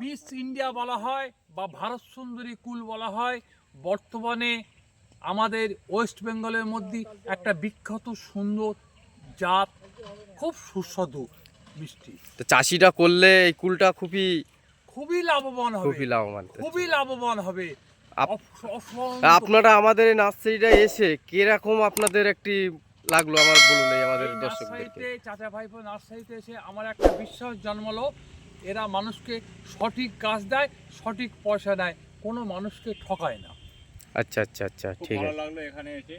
Miss India বলা হয় বা ভারত সুন্দরী কুল বলা হয় বর্তমানে আমাদের ওয়েস্ট বেঙ্গলের মধ্যে একটা বিখ্যাত সুন্দর জাত খুব সুস্বাদু মিষ্টি। তো চাষিটা করলে এই কুলটা খুবই খুবই লাভবান হবে। খুবই লাভবান খুবই লাভবান হবে। আপনারা আমাদের এই নার্সারিটা এসে কীরকম আপনাদের একটি লাগল? আমার বলুন আমাদের নার্সারিতে চাচা ভাইপো নার্সারিতে এসে আমার একটা বিশ্বাস জন্মালো। এরা মানুষকে সঠিক কাজ দেয় সঠিক পয়সা দেয় কোনো মানুষকে ঠকায় না। আচ্ছা আচ্ছা আচ্ছা ঠিক আছে। লাগল এখানে এসে।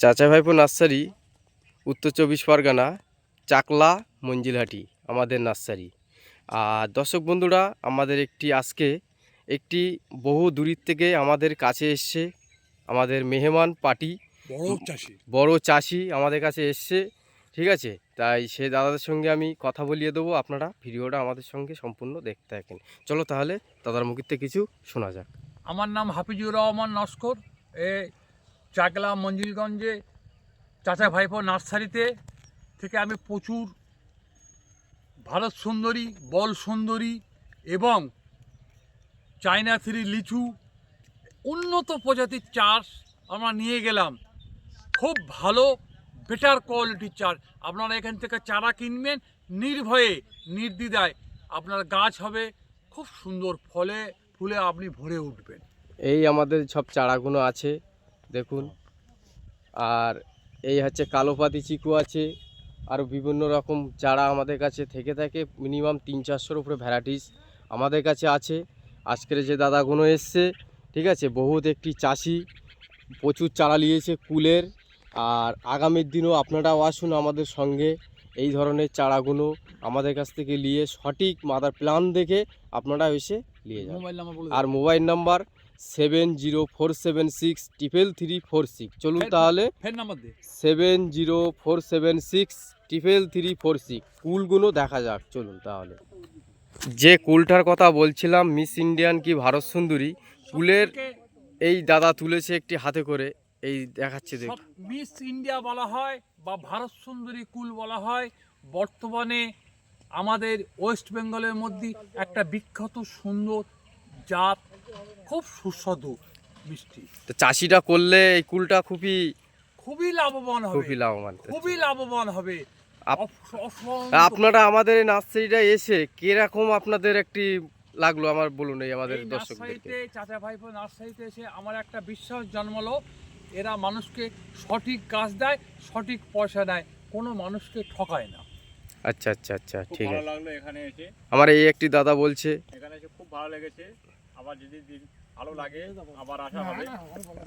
চাচা ভাইপো নার্সারি উত্তর চব্বিশ পরগনা চাকলা মঞ্জিলহাটি আমাদের নার্সারি। আর দর্শক বন্ধুরা আমাদের একটি আজকে একটি বহু দূরের থেকে আমাদের কাছে এসছে আমাদের মেহমান পার্টি। বড় চাষি। বড় চাষি আমাদের কাছে এসছে ঠিক আছে? তাই সে দাদাদের সঙ্গে আমি কথা বলিয়ে দেবো। আপনারা ভিডিওটা আমাদের সঙ্গে সম্পূর্ণ দেখতে থাকেন। চলো তাহলে দাদার মুখের থেকে কিছু শোনা যাক। আমার নাম হাফিজুর রহমান নস্কর এ চাকলা মঞ্জিলগঞ্জে চাচা ভাইপো নার্সারিতে। থেকে আমি প্রচুর ভারত সুন্দরী, বল সুন্দরী এবং চায়না থ্রি লিচু, উন্নত প্রজাতির চাষ আমরা নিয়ে গেলাম। খুব ভালো বেটার কোয়ালিটির চার আপনারা এখান থেকে চারা কিনবেন, নির্ভয়ে, নির্দ্বিধায়। আপনার গাছ হবে, খুব সুন্দর ফলে, ফুলে আপনি ভরে উঠবেন। এই আমাদের সব চারাগুলো আছে, দেখুন। আর এই হচ্ছে কালোপাতি চিকু আছে। আরও বিভিন্ন রকম চারা আমাদের কাছে থেকে থাকে মিনিমাম তিন চারশোর উপরে ভ্যারাইটিস আমাদের কাছে আছে। আজকের যে দাদাগুলো এসছে ঠিক আছে বহুত একটি চাষি প্রচুর চারা নিয়েছে কুলের। আর আগামীর দিনও আপনারাও আসুন আমাদের সঙ্গে এই ধরনের চারাগুলো আমাদের কাছ থেকে নিয়ে সঠিক মাদার প্ল্যান দেখে আপনারা এসে নিয়ে যান মোবাইল নাম্বার আর mobile number seven zero four seven six triple three four six চলুন তাহলে seven zero four seven six triple three four six. কুলগুলো দেখা যাক চলুন তাহলে। যে কুলটার কথা বলছিলাম মিস ইন্ডিয়ান কি ভারত সুন্দরী? কুলের এই দাদা তুলেছে একটি হাতে করে এই দেখাচ্ছে দেখ। মিস ইন্ডিয়া বলা হয় বা ভারত সুন্দরী কুল বলা হয়। বর্তমানে আমাদের ওয়েস্ট বেঙ্গলের মধ্যে একটা বিখ্যাত সুন্দর জাত খুব সুস্বাদু মিষ্টি। তো চাষিটা করলে এই কুলটা খুবই খুবই লাভবান হবে। খুবই লাভবান খুবই লাভবান হবে। আপনারা আমাদের এই নার্সারিটা এসে কীরকম আপনাদের একটি লাগল আমার বলুন এই আমাদের দর্শকদেরকে? চাচা ভাইপো নার্সারিতে এসে আমার একটা বিশ্বাস জন্মালো এরা মানুষকে সঠিক কাজ দেয় সঠিক পয়সা দেয় কোনো মানুষকে ঠকায় না। আচ্ছা আচ্ছা আচ্ছা ঠিক ভালো আছে। লাগল এখানে এসে। আমার এই একটি দাদা বলছে। এখানে এসে খুব ভালো লেগেছে। আবার যদি দিন ভালো লাগে আবার আসা হবে।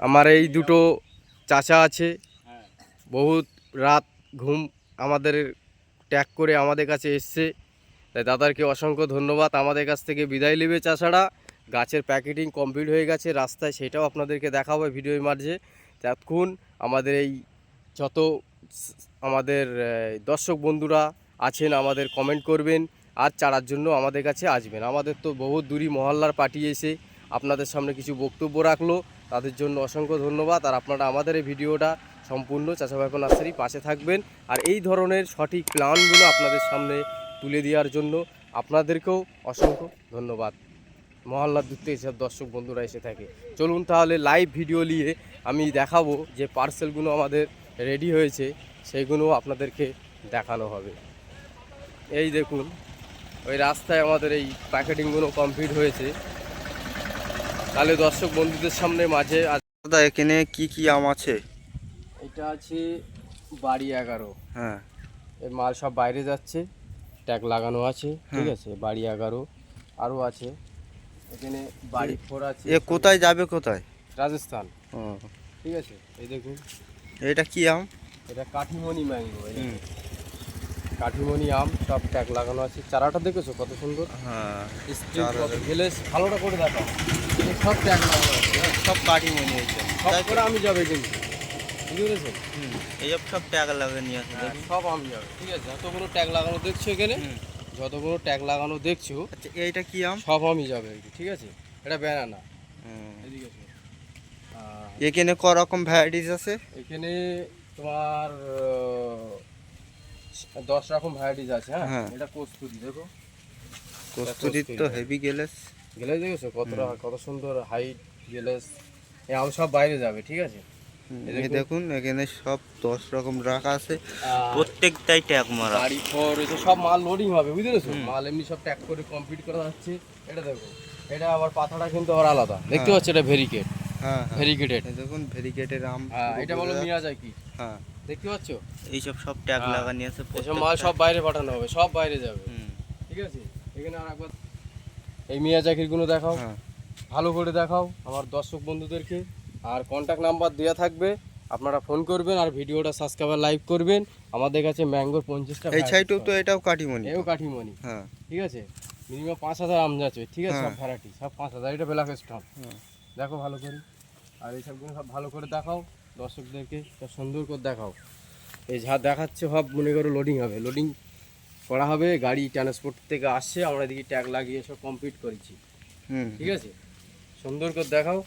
আমার এই দুটো চাচা আছে। হ্যাঁ। বহুত রাত ঘুম আমাদের ট্যাগ করে আমাদের কাছে এসছে। তাই দাদারকে অসংখ্য ধন্যবাদ। আমাদের কাছ থেকে বিদায় নেবে চাষারা গাছের প্যাকেটিং কমপ্লিট হয়ে গেছে। রাস্তায় সেটাও আপনাদেরকে দেখাবো ভিডিওর মাঝে। ততক্ষণ আমাদের এই যত আমাদের দর্শক বন্ধুরা আছেন আমাদের কমেন্ট করবেন আর চারার জন্য আমাদের কাছে আসবেন। আমাদের তো বহুত দূরই মহল্লার পার্টি এসে আপনাদের সামনে কিছু বক্তব্য রাখল। তাদের জন্য অসংখ্য ধন্যবাদ। আর আপনারা আমাদের এই ভিডিওটা সম্পূর্ণ চাষাবাইকো নার্সারি পাশে থাকবেন। আর এই ধরনের সঠিক প্ল্যানগুলো আপনাদের সামনে তুলে দেওয়ার জন্য আপনাদেরকেও অসংখ্য ধন্যবাদ। মহল্লার দূর থেকে দর্শক বন্ধুরা এসে থাকে। চলুন তাহলে লাইভ ভিডিও নিয়ে আমি দেখাবো যে পার্সেলগুলো আমাদের রেডি হয়েছে সেইগুলো আপনাদেরকে দেখানো হবে। এই দেখুন, ওই রাস্তায় আমাদের এই প্যাকেটিংগুলো কমপ্লিট হয়েছে। তাহলে দর্শক বন্ধুদের সামনে মাঝে দাদা এখানে কি কি আম আছে? এটা আছে বাড়ি এগারো। হ্যাঁ। এর মাল সব বাইরে যাচ্ছে ট্যাগ লাগানো আছে ঠিক হ্যাঁ। আছে বাড়ি এগারো। আরও আছে। এখানে বাড়ি ফোর আছে। এ কোথায় যাবে কোথায়? রাজস্থান। ঠিক আছে এই দেখুন। এটা কি আম? এটা কাঠিমণি ম্যাঙ্গো। কাঠিমণি আম সব ট্যাগ লাগানো আছে। চারাটা দেখেছ? কত সুন্দর? হ্যাঁ। গেলে ভালোটা করে দেখো সব ট্যাগ লাগানো আছে হ্যাঁ। সব কাটি মনে হয়েছে সব করে আমি যাবে কিন্তু সব টাকা লাগে নিয়ে আসে হ্যাঁ, সব আমি যাবে। ঠিক আছে যতগুলো ট্যাগ লাগানো দেখছ এখানে যতগুলো ট্যাগ লাগানো দেখছ আচ্ছা এইটা কি আম? সব আমি যাবে ঠিক আছে? এটা ব্যানানা এখানে ক রকম ভ্যারাইটিস আছে? এখানে তোমার দশ রকম ভ্যারাইটিস আছে হ্যাঁ? হ্যাঁ। এটা কস্তুরি দেখো। কস্তুরির তো হেভি গেলেস। গেলে দেখেছ কতটা কত সুন্দর হাইট গেলেস। এই আম সব বাইরে যাবে ঠিক আছে? দেখুন। এখানে সব দশ রকম রাখা আছে। প্রত্যেকটাই ট্যাগ মারা গাড়ি ফোর সব মাল লোডিং হবে বুঝতে পেরেছ? মাল এমনি সব ট্যাগ করে কমপ্লিট করা যাচ্ছে এটা দেখো এটা আবার পাতাটা কিন্তু আবার আলাদা। দেখতে হ্যাঁ। পাচ্ছ এটা ভেরিকেট হ্যাঁ হ্যাঁ। ভেরিকেটেড দেখুন ভেরিকেটের আম এটা বলো মিয়া কি? হ্যাঁ। দেখতে পাচ্ছ? এইসব সব ট্যাগ হ্যাঁ। লাগানি আছে এসব মাল সব বাইরে পাঠানো হবে সব বাইরে যাবে। ঠিক আছে? এখানে আর একবার এই মিয়া গুলো দেখাও। হ্যাঁ। ভালো করে দেখাও আমার দর্শক বন্ধুদেরকে। আর কন্ট্যাক্ট নাম্বার দেওয়া থাকবে। আপনারা ফোন করবেন আর ভিডিওটা সাবস্ক্রাইবার লাইভ করবেন। আমাদের কাছে ম্যাঙ্গোর পঞ্চাশটা এই সাইডেও তো এটাও কাটিমনি এও কাঠিমণি। হ্যাঁ। ঠিক আছে? মিনিমাম পাঁচ হাজার আম যাচ্ছে ঠিক আছে? সব। ভ্যারাইটি সব পাঁচ হাজার। এটা ব্ল্যাক স্টক হ্যাঁ। দেখো ভালো করে। আর এইসবগুলো সব ভালো করে দেখাও। দর্শকদেরকে সুন্দর করে দেখাও। এই যা দেখাচ্ছে সব মনে করো লোডিং হবে। লোডিং করা হবে গাড়ি ট্রান্সপোর্ট থেকে আসছে আমরা এদিকে ট্যাগ লাগিয়ে সব কমপ্লিট করেছি। হুম। ঠিক আছে? সুন্দর করে দেখাও।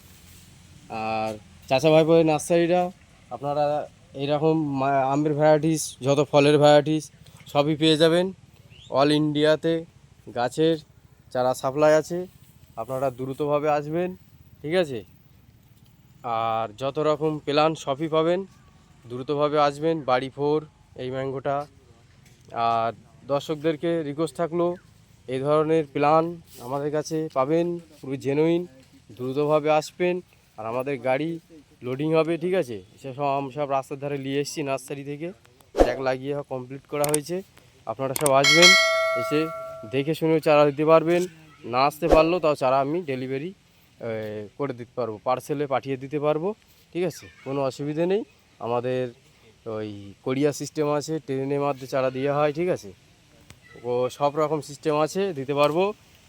আর চাচা ভাইপো নার্সারিরা আপনারা এইরকম আমের ভ্যারাইটিস যত ফলের ভ্যারাইটিস সবই পেয়ে যাবেন। অল ইন্ডিয়াতে গাছের চারা সাপ্লাই আছে। আপনারা দ্রুতভাবে আসবেন। ঠিক আছে? আর যত রকম প্ল্যান সবই পাবেন, দ্রুতভাবে আসবেন বাড়ি ফোর এই ম্যাঙ্গোটা। আর দর্শকদেরকে রিকোয়েস্ট থাকল এই ধরনের প্ল্যান আমাদের কাছে পাবেন, পুরো জেনুইন দ্রুতভাবে আসবেন, আর আমাদের গাড়ি লোডিং হবে, ঠিক আছে? সেসব সব রাস্তার ধারে নিয়ে এসেছি নার্সারি থেকে। ট্যাগ লাগিয়ে কমপ্লিট করা হয়েছে। আপনারা সব আসবেন, এসে দেখে শুনেও চারা দিতে পারবেন। না আসতে পারলেও তাও চারা আমি ডেলিভারি করে দিতে পারব পার্সেলে পাঠিয়ে দিতে পারব, ঠিক আছে? কোনো অসুবিধে নেই। আমাদের ওই কোরিয়া সিস্টেম আছে ট্রেনের মাধ্যমে চারা দেওয়া হয়, ঠিক আছে? ও সব রকম সিস্টেম আছে, দিতে পারব।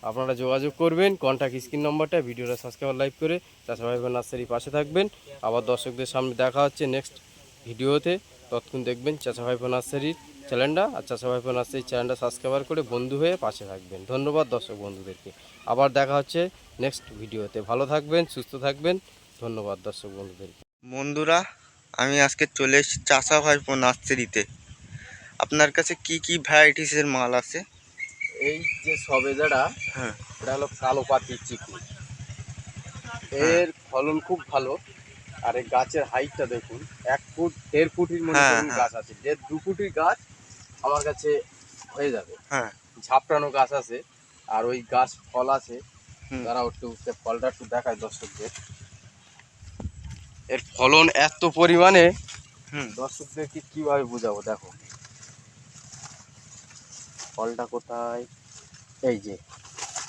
আপনারা যোগাযোগ করবেন কন্ট্যাক্ট স্ক্রিন নম্বরটা ভিডিওটা সাবস্ক্রাইব লাইভ করে চাষা ভাই নার্সারি পাশে থাকবেন। আবার দর্শকদের সামনে দেখা হচ্ছে নেক্সট ভিডিওতে। ততক্ষণ দেখবেন চাষা নার্সারির চ্যানেলটা আর চাষা ভাইপো নার্সারির চ্যানেলটা সাবস্ক্রাইবার করে বন্ধু হয়ে পাশে থাকবেন। ধন্যবাদ দর্শক বন্ধুদেরকে। আবার দেখা হচ্ছে নেক্সট ভিডিওতে। ভালো থাকবেন সুস্থ থাকবেন। ধন্যবাদ দর্শক বন্ধুদেরকে বন্ধুরা আমি আজকে চলে এসেছি চাষা ভাইপো নার্সারিতে। আপনার কাছে কি কি ভ্যারাইটিসের মাল আছে? এই যে সবেদাটা হ্যাঁ। এটা হলো কালো পাতির চিকু। এর ফলন খুব ভালো। আর এই গাছের হাইটটা দেখুন এক ফুট দেড় ফুটের মতো হ্যাঁ, হ্যাঁ। গাছ আছে। দেড় দু ফুটের গাছ আমার কাছে হয়ে যাবে। হ্যাঁ। ঝাপটানো গাছ আছে আর ওই গাছ ফল আছে। তারা একটু ফলটা একটু দেখায় দর্শকদের। এর ফলন এত পরিমাণে? দর্শকদেরকে কীভাবে বোঝাবো? দেখো। ফলটা কোথায়? এই যে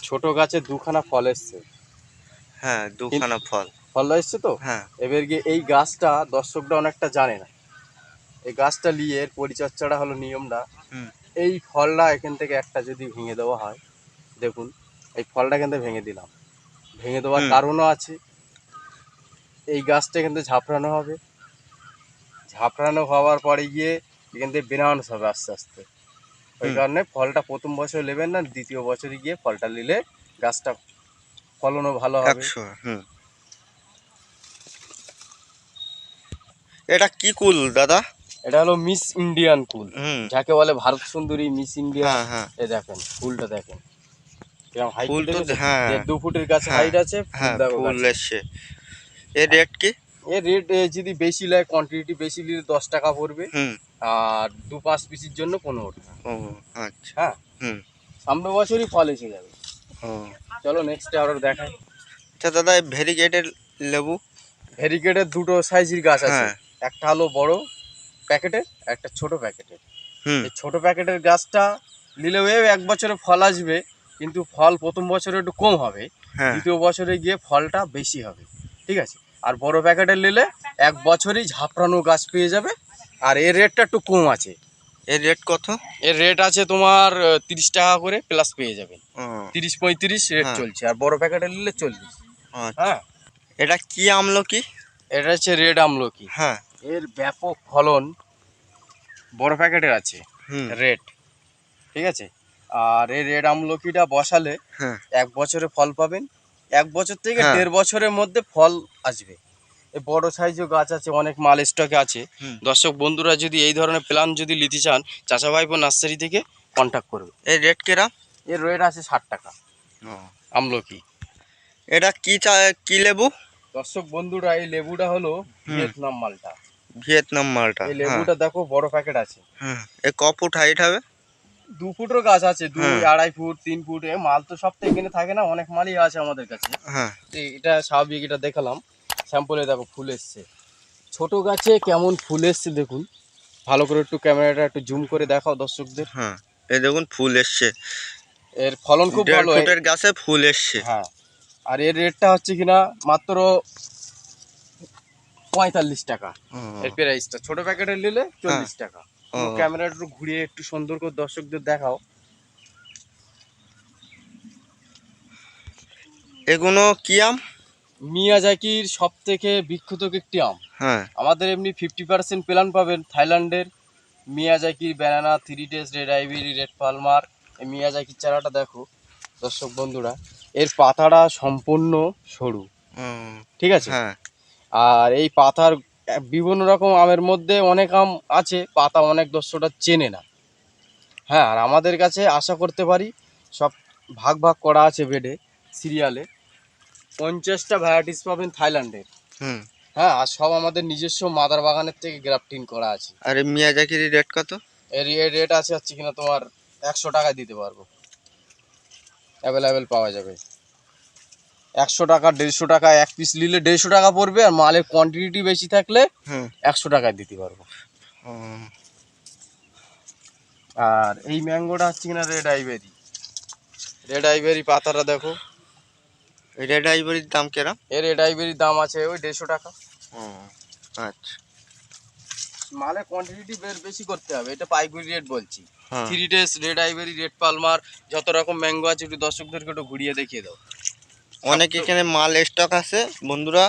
ছোট গাছে দুখানা ফল এসছে। হ্যাঁ দুখানা ফল। ফলটা এসছে তো? হ্যাঁ। এবার গিয়ে এই গাছটা দর্শকরা অনেকটা জানে না। এই গাছটা নিয়ে এর পরিচর্যাটা হলো নিয়মটা। হুম। এই ফলটা এখান থেকে একটা যদি ভেঙে দেওয়া হয় দেখুন। এই ফলটা থেকে ভেঙে দিলাম। ভেঙে দেওয়ার কারণও আছে। এই গাছটা থেকে ঝাপড়ানো হবে। ঝাপড়ানো হওয়ার পরে গিয়ে এখান থেকে হবে আস্তে আস্তে। ওই কারণে ফলটা প্রথম বছর নেবেন না দ্বিতীয় বছরে গিয়ে ফলটা নিলে গাছটা ফলনও ভালো হবে। এটা কি কুল দাদা? এটা হলো মিস ইন্ডিয়ান কুল। হুম। যাকে বলে ভারত সুন্দরী মিস ইন্ডিয়া। হ্যাঁ হ্যাঁ। এ দেখেন ফুলটা দেখেন। ফুল তো হ্যাঁ। দু ফুটের কাছে হ্যাঁ, হাইট আছে হ্যাঁ ফুল গাছে। এর রেট কি? এর রেট যদি বেশি লাগে কোয়ান্টিটি বেশি নিলে দশ টাকা পড়বে। আর দু পাঁচ পিসের জন্য পনেরো টাকা। আচ্ছা। হ্যাঁ। বছরই ফল এসে যাবে। চলো নেক্সট দেখাই। আচ্ছা দাদা ভেরিগেটের লেবু? দুটো সাইজের গাছ আছে। হ্যাঁ। একটা হলো বড় প্যাকেটের একটা ছোট প্যাকেটের ছোট প্যাকেটের গাছটা নিলেও এক বছরে ফল আসবে। কিন্তু ফল প্রথম বছরে একটু কম হবে হ্যাঁ। দ্বিতীয় বছরে গিয়ে ফলটা বেশি হবে ঠিক আছে? আর বড় প্যাকেটের নিলে এক বছরই ঝাপড়ানো গাছ পেয়ে যাবে আর এর রেটটা একটু কম আছে। এর রেট কত? এর রেট আছে তোমার তিরিশ টাকা করে প্লাস পেয়ে যাবেন ও। তিরিশ পঁয়ত্রিশ রেট হ্যাঁ। চলছে আর বড় প্যাকেটের নিলে চল্লিশ। আচ্ছা। হ্যাঁ। এটা কি আমলো কি এটা হচ্ছে রেড আমলকি। হ্যাঁ। এর ব্যাপক ফলন বড় প্যাকেটের আছে রেড ঠিক আছে? আর এই রেড আমলকিটা বসালে হ্যাঁ। এক বছরে ফল পাবেন। এক বছর থেকে হ্যাঁ। দেড় বছরের মধ্যে ফল আসবে। এই বড় সাইজও গাছ আছে অনেক মাল স্টকে আছে। দর্শক বন্ধুরা যদি এই ধরনের প্ল্যান যদি নিতে চান চাচা ভাইপো নার্সারি থেকে কন্ট্যাক্ট করবে। এই রেট কেরা? এর রেট আছে ষাট টাকা। আমলকি। এটা কি চা কি লেবু? দর্শক বন্ধুরা এই লেবুটা হলো ভিয়েতনাম মালটা। ভিয়েতনাম মালটা এই হ্যাঁ। লেবুটা দেখো বড় প্যাকেট আছে। হ্যাঁ এ কপ হাইট হবে? দু ফুটের গাছ আছে দুই হ্যাঁ। আড়াই ফুট তিন ফুট এ মাল তো সব তো এখানে থাকে না অনেক মালই আছে আমাদের কাছে। হ্যাঁ। এটা স্বাভাবিক এটা দেখালাম। স্যাম্পলে দেখো ফুল এসছে। ছোট গাছে কেমন ফুল এসছে দেখুন। ভালো করে একটু ক্যামেরাটা একটু জুম করে দেখাও দর্শকদের। হ্যাঁ এই দেখুন ফুল এসছে। এর ফলন খুব ভালো ফুটের গাছে ফুল এসছে। হ্যাঁ। আর এর রেটটা হচ্ছে কিনা মাত্র পঁয়তাল্লিশ টাকা। এর প্রাইসটা ছোট প্যাকেটের নিলে চল্লিশ হ্যাঁ। টাকা। ও। ক্যামেরা একটু ঘুরিয়ে একটু সুন্দর করে দর্শকদের দেখাও। এগুলো কি আম? মিয়াজাকির সব থেকে বিখ্যাত একটি আম। হ্যাঁ। আমাদের এমনি ফিফটি পার্সেন্ট প্ল্যান পাবেন থাইল্যান্ডের। মিয়াজাকির ব্যানানা থ্রি টেস্ট রেড আইবিরি রেড পালমার এই মিয়াজাকির চারাটা দেখো দর্শক বন্ধুরা। এর পাতাটা সম্পূর্ণ সরু। ঠিক আছে? হ্যাঁ। আর এই পাতার বিভিন্ন রকম আমের মধ্যে অনেক আম আছে পাতা অনেক দর্শকরা চেনে না। হ্যাঁ আর আমাদের কাছে আশা করতে পারি সব ভাগ ভাগ করা আছে বেডে সিরিয়ালে। পঞ্চাশটা ভ্যারাইটিস পাবেন থাইল্যান্ডের। হুম। হ্যাঁ আর সব আমাদের নিজস্ব মাদার বাগানের থেকে গ্রাফটিং করা আছে। আর এই মিয়াজাকির রেট কত? এর এর রেট আছে হচ্ছে কিনা তোমার একশো টাকায় দিতে পারব। অ্যাভেলেবেল পাওয়া যাবে। একশো টাকা দেড়শো টাকা এক পিস নিলে দেড়শো টাকা পড়বে আর মালের কোয়ান্টিটি বেশি থাকলে হুম। একশো টাকায় দিতে পারব। আর এই ম্যাঙ্গোটা হচ্ছে কিনা রেড আইবেরি রেড আইবেরি পাতাটা দেখো। এই রেড আইভরির দাম কেরা এই রেড আইবেরির দাম আছে ওই দেড়শো টাকা। ও আচ্ছা। মালে কোয়ান্টিটি বের বেশি করতে হবে এটা পাইকারি রেট বলছি। থ্রি ডেস রেড আইবেরি রেড পালমার যত রকম ম্যাঙ্গো আছে একটু দর্শকদেরকে একটু ঘুরিয়ে দেখিয়ে দাও। অনেক এখানে মাল স্টক আছে। বন্ধুরা